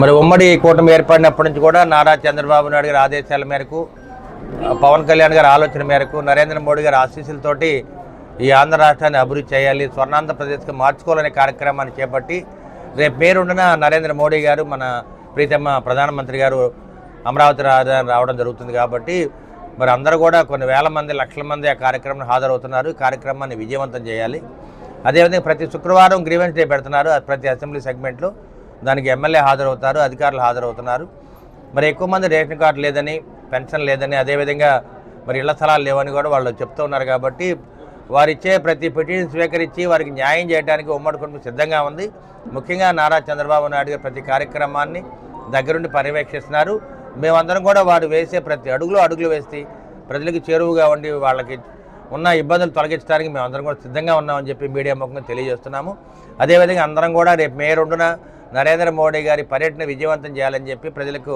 మరి ఉమ్మడి కూటమి ఏర్పడినప్పటి నుంచి కూడా నారా చంద్రబాబు నాయుడు గారి ఆదేశాల మేరకు పవన్ కళ్యాణ్ గారి ఆలోచన మేరకు నరేంద్ర మోడీ గారి ఆశీస్సులతోటి ఈ ఆంధ్ర రాష్ట్రాన్ని అభివృద్ధి చేయాలి స్వర్ణాంధ్రప్రదేశ్కి మార్చుకోవాలనే కార్యక్రమాన్ని చేపట్టి రేపు పేరుండిన నరేంద్ర మోడీ గారు మన ప్రీతమ్మ ప్రధానమంత్రి గారు అమరావతి రాజధాని రావడం జరుగుతుంది కాబట్టి మరి అందరూ కూడా కొన్ని వేల మంది లక్షల మంది ఆ కార్యక్రమం హాజరవుతున్నారు. ఈ కార్యక్రమాన్ని విజయవంతం చేయాలి. అదేవిధంగా ప్రతి శుక్రవారం గ్రీవెన్స్ డే పెడుతున్నారు ప్రతి అసెంబ్లీ సెగ్మెంట్లో. దానికి ఎమ్మెల్యే హాజరవుతారు అధికారులు హాజరవుతున్నారు. మరి ఎక్కువ మంది రేషన్ కార్డు లేదని పెన్షన్ లేదని అదేవిధంగా మరి ఇళ్ళ స్థలాలు లేవని కూడా వాళ్ళు చెప్తూ ఉన్నారు కాబట్టి వారిచ్చే ప్రతి పిటిషన్ స్వీకరించి వారికి న్యాయం చేయడానికి ఉమ్మడి కుటుంబం సిద్ధంగా ఉంది. ముఖ్యంగా నారా చంద్రబాబు నాయుడు గారు ప్రతి కార్యక్రమాన్ని దగ్గరుండి పర్యవేక్షిస్తున్నారు. మేమందరం కూడా వారు వేసే ప్రతి అడుగులో అడుగులు వేసి ప్రజలకు చేరువుగా ఉండి వాళ్ళకి ఉన్న ఇబ్బందులు తొలగించడానికి మేము అందరం కూడా సిద్ధంగా ఉన్నామని చెప్పి మీడియా ముఖంగా తెలియజేస్తున్నాము. అదేవిధంగా అందరం కూడా రేపు మే రెండున నరేంద్ర మోడీ గారి పర్యటన విజయవంతం చేయాలని చెప్పి ప్రజలకు